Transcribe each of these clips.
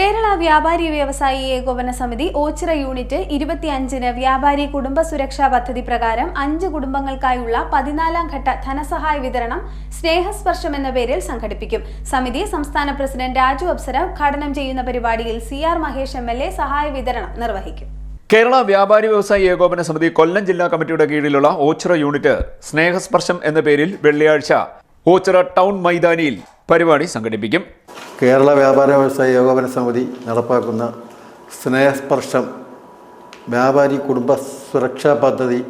കേരള വ്യാപാരി വ്യവസായി ഏകോപന സമിതി ഓച്ചിറ യൂണിറ്റ് ഇരുപത്തിയഞ്ചിന് വ്യാപാരി കുടുംബ സുരക്ഷാ പദ്ധതി പ്രകാരം അഞ്ച് കുടുംബങ്ങൾക്കായുള്ള പതിനാലാം ഘട്ട ധനസഹായ വിതരണം സ്നേഹസ്പർശം എന്ന പേരിൽ സംഘടിപ്പിക്കും. സമിതി സംസ്ഥാന പ്രസിഡന്റ് രാജു അപ്സര ഉദ്ഘാടനം ചെയ്യുന്ന പരിപാടിയിൽ C R Mahesh M L A സഹായ വിതരണം നിർവഹിക്കും. കേരള വ്യാപാരി വ്യവസായി ഏകോപന സമിതി കൊല്ലം ജില്ലാ കമ്മിറ്റിയുടെ കീഴിലുള്ള ഓച്ചിറ യൂണിറ്റ് സ്നേഹസ്പർശം എന്ന പേരിൽ വെള്ളിയാഴ്ച ഓച്ചിറ ടൗൺ മൈതാനിയിൽ പരിപാടി സംഘടിപ്പിക്കും. കേരള വ്യാപാര വ്യവസായ ഏകോപന സമിതി നടപ്പാക്കുന്ന സ്നേഹസ്പർശം വ്യാപാരി കുടുംബ സുരക്ഷാ പദ്ധതി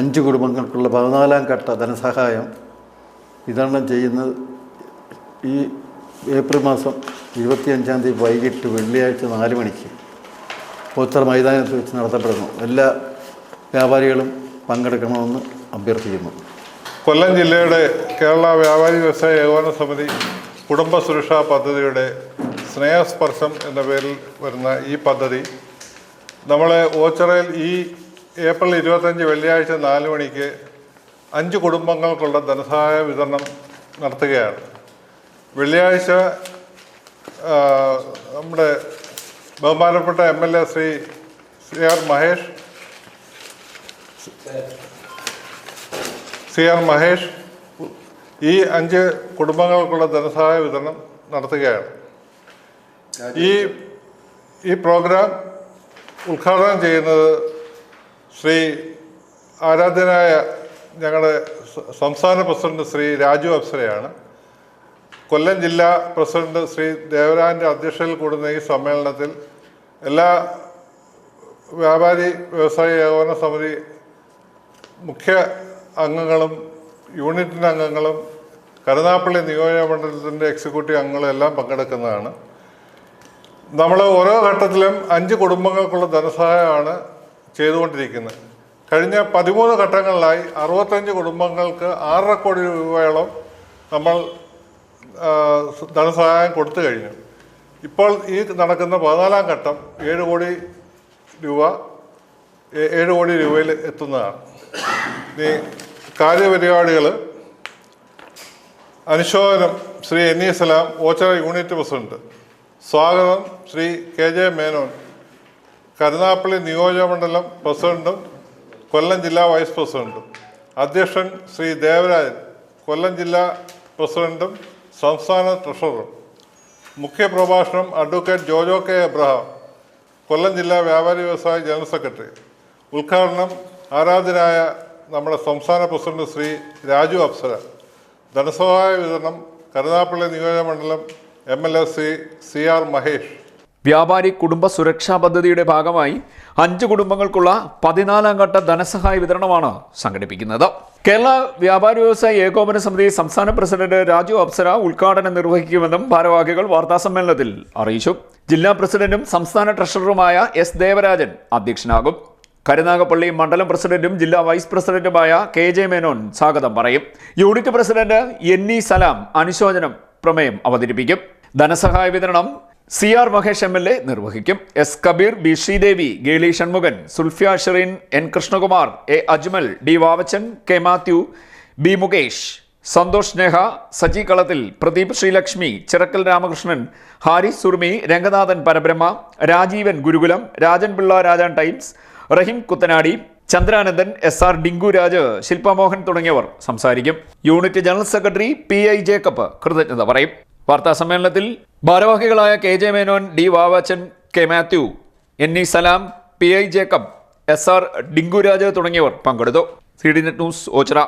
അഞ്ച് കുടുംബങ്ങൾക്കുള്ള പതിനാലാം ഘട്ട ധനസഹായം വിതരണം ചെയ്യുന്നത് ഈ ഏപ്രിൽ മാസം ഇരുപത്തിയഞ്ചാം തീയതി വൈകിട്ട് വെള്ളിയാഴ്ച നാല് മണിക്ക് പോത്തർ മൈതാനത്ത് വെച്ച് നടത്തപ്പെടുന്നു. എല്ലാ വ്യാപാരികളും പങ്കെടുക്കണമെന്ന് അഭ്യർത്ഥിക്കുന്നു. കൊല്ലം ജില്ലയുടെ കേരള വ്യാപാരി വ്യവസായ ഏകോപന സമിതി കുടുംബ സുരക്ഷാ പദ്ധതിയുടെ സ്നേഹസ്പർശം എന്ന പേരിൽ വരുന്ന ഈ പദ്ധതി നമ്മളെ ഓച്ചറയിൽ ഈ ഏപ്രിൽ ഇരുപത്തഞ്ച് വെള്ളിയാഴ്ച നാല് മണിക്ക് അഞ്ച് കുടുംബങ്ങൾക്കുള്ള ധനസഹായ വിതരണം നടത്തുകയാണ്. വെള്ളിയാഴ്ച നമ്മുടെ ബഹുമാനപ്പെട്ട M L A Shri C R Mahesh C R Mahesh ഈ അഞ്ച് കുടുംബങ്ങൾക്കുള്ള ധനസഹായ വിതരണം നടത്തുകയാണ്. ഈ ഈ പ്രോഗ്രാം ഉദ്ഘാടനം ചെയ്യുന്നത് ശ്രീ ആരാധ്യനായ ഞങ്ങളുടെ സംസ്ഥാന പ്രസിഡന്റ് ശ്രീ രാജു അപ്സരയാണ്. കൊല്ലം ജില്ലാ പ്രസിഡന്റ് ശ്രീ ദേവരാജന്റെ അധ്യക്ഷതയിൽ കൂടുന്ന ഈ സമ്മേളനത്തിൽ എല്ലാ വ്യാപാരി വ്യവസായ ഏകോപന സമിതി മുഖ്യ അംഗങ്ങളും യൂണിറ്റിന്റെ അംഗങ്ങളും കരുനാപ്പള്ളി നിയോജക മണ്ഡലത്തിന്റെ എക്സിക്യൂട്ടീവ് അംഗങ്ങളും എല്ലാം പങ്കെടുക്കുന്നതാണ്. നമ്മൾ ഓരോ ഘട്ടത്തിലും അഞ്ച് കുടുംബങ്ങൾക്കുള്ള ധനസഹായമാണ് ചെയ്തുകൊണ്ടിരിക്കുന്നത്. കഴിഞ്ഞ പതിമൂന്ന് ഘട്ടങ്ങളിലായി അറുപത്തഞ്ച് കുടുംബങ്ങൾക്ക് ആറര കോടി രൂപയോളം നമ്മൾ ധനസഹായം കൊടുത്തു കഴിഞ്ഞു. ഇപ്പോൾ ഈ നടക്കുന്ന പതിനാലാം ഘട്ടം ഏഴ് കോടി രൂപ ഏഴ് കോടി രൂപയിൽ എത്തുന്നതാണ്. ഇനി കാര്യപരിപാടികൾ അനുശോചനം Shri N E Salam Ochira unit president. സ്വാഗതം ശ്രീ കെ ജെ മേനോൻ. കരുനാപ്പള്ളി നിയോജകമണ്ഡലം പ്രസിഡന്റും കൊല്ലം ജില്ലാ വൈസ് പ്രസിഡന്റും. അധ്യക്ഷൻ ശ്രീ ദേവരാജൻ കൊല്ലം ജില്ലാ പ്രസിഡന്റും സംസ്ഥാന ട്രഷററും. മുഖ്യപ്രഭാഷണം advocate Jojo K Abraham Kollam ജില്ലാ വ്യാപാരി വ്യവസായ ജനറൽ സെക്രട്ടറി. ഉദ്ഘാടനം ആരാധനായ നമ്മുടെ സംസ്ഥാന പ്രസിഡന്റ് ശ്രീ രാജു അപ്സര ധനസഹായ വിതരണം കരുനാപ്പള്ളി നിയോജകമണ്ഡലം M L A Shri C R Mahesh. വ്യാപാരി കുടുംബ സുരക്ഷാ പദ്ധതിയുടെ ഭാഗമായി അഞ്ച് കുടുംബങ്ങൾക്കുള്ള പതിനാലാം ഘട്ട ധനസഹായ വിതരണമാണ് സംഘടിപ്പിക്കുന്നത്. കേരള വ്യാപാരി വ്യവസായ ഏകോപന സമിതി സംസ്ഥാന പ്രസിഡന്റ് രാജു അപ്സര ഉദ്ഘാടനം നിർവഹിക്കുമെന്നും ഭാരവാഹികൾ വാർത്താസമ്മേളനത്തിൽ അറിയിച്ചു. ജില്ലാ പ്രസിഡന്റും സംസ്ഥാന ട്രഷററുമായ എസ് ദേവരാജൻ അധ്യക്ഷനാകും. കരുനാഗപ്പള്ളി മണ്ഡലം പ്രസിഡന്റും ജില്ലാ വൈസ് പ്രസിഡന്റുമായ കെ ജെ മേനോൻ സ്വാഗതം പറയും. Unit president N E Salam അനുശോചനം പ്രമേയം അവതരിപ്പിക്കും. ധനസഹായ വിതരണം C R Mahesh M L A നിർവഹിക്കും. S Kabeer B Sreedevi Geli Shanmukhan Sulfiya Shereen N Krishnakumar A Ajmal D Vavachan K Mathew B Mukesh Santhosh Neha Saji Kalathil Pradeep Sreelakshmi Chirakkal Ramakrishnan Haris Surmi Ranganathan Parabrahma Rajeevan Gurukulam Rajan Pillai Rajan Times Rahim Kuthanadi Chandranandan S R Dinku Raj Shilpamohan തുടങ്ങിയവർ സംസാരിക്കും. Unit general secretary P I Jacob കൃതജ്ഞത പറയും. വാർത്താ സമ്മേളനത്തിൽ ഭാരവാഹികളായ K J Menon D Vavachan K Mathew N E Salam P I Jacob S R Dinku Raj തുടങ്ങിയവർ പങ്കെടുത്തു. C D net news Ochira.